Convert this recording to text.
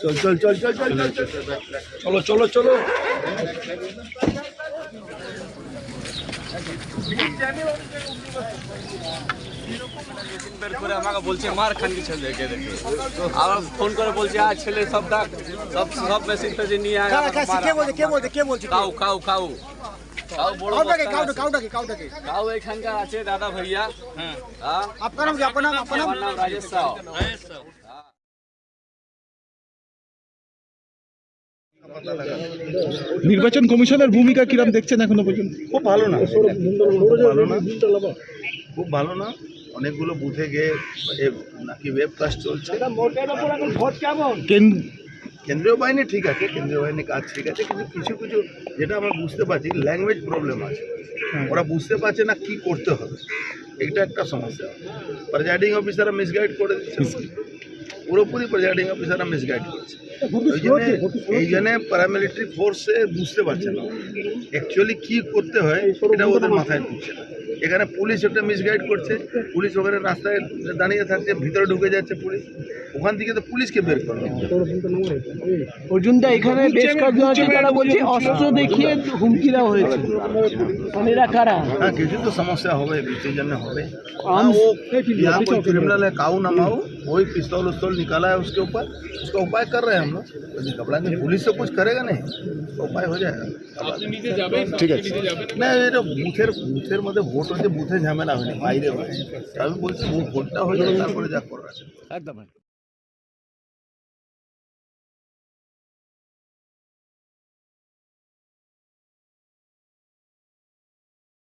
চল চল চল চল চল চল চল। চলো চলো চলো। করে আমাকে বলছে মার খানকি ছেলেকে দেখে আবার ফোন করে বলছে আর ছেলে সব ডাক সব সব মেশিন ফেসিন নিয়ে আয় কে বলছে কে বলছে কে বলছে? কাউ আছে। এখানকার দাদা ভাইয়া। হ্যাঁ। আপনার নাম আপনার রাজেশ নির্বাচন কমিশনের ভূমিকা কিরম দেখছেন এখনও পর্যন্ত? খুব ভালো না। খুব ভালো না। খুব ভালো না অনেকগুলো বুথে গিয়ে নাকি ওয়েব কাজ চলছে। কেন্দ্রীয় বাহিনী ঠিক আছে কেন্দ্রীয় বাহিনী কাজ ঠিক আছে কিন্তু কিছু কিছু যেটা আমরা বুঝতে পারছি ল্যাঙ্গুয়েজ প্রবলেম আছে। ওরা বুঝতে পারছে না কি করতে হবে। এটা একটা সমস্যা। প্রেজাইডিং অফিসাররা মিসগাইড করে দিচ্ছে। পুরোপুরি প্রেজাইডিং অফিসাররা মিসগাইড করেছে। ওই জন্য এই জন্য প্যারামিলিটারি ফোর্সে বুঝতে পারছে না। অ্যাকচুয়ালি কী করতে হয় এটা ওদের মাথায় ঢুকছে না। এখানে পুলিশ একটা মিসগাইড করছে। পুলিশ ওখানে রাস্তায় দাঁড়িয়ে থাকছে ভিতরে ঢুকে যাচ্ছে পুলিশ। ওখান থেকে তো পুলিশকে বের করবে অর্জুনদা এখানে বেশ কয়েকজন তারা বলছে অস্ত্র দেখিয়ে হুমকি দেওয়া হয়েছে হ্যাঁ কিছু তো সমস্যা হবে বিশের জন্য হবে। ও কাউ নামাও यहाँ कोई क्रिमिनल है काऊ ना माऊ वही पिस्तौल उस्तौल निकाला है उसके ऊपर उसका उपाय कर रहे हैं हम लोग यदि कपड़ा नहीं पुलिस तो कुछ करेगा नहीं तो उपाय हो जाएगा ঠিক আছে না এটা বুথের বুথের মধ্যে ভোট হচ্ছে বুথে ঝামেলা হয়নি বাইরে হয় আমি বলছি ভোটটা হয়ে যায় তারপরে যা করার আছে একদম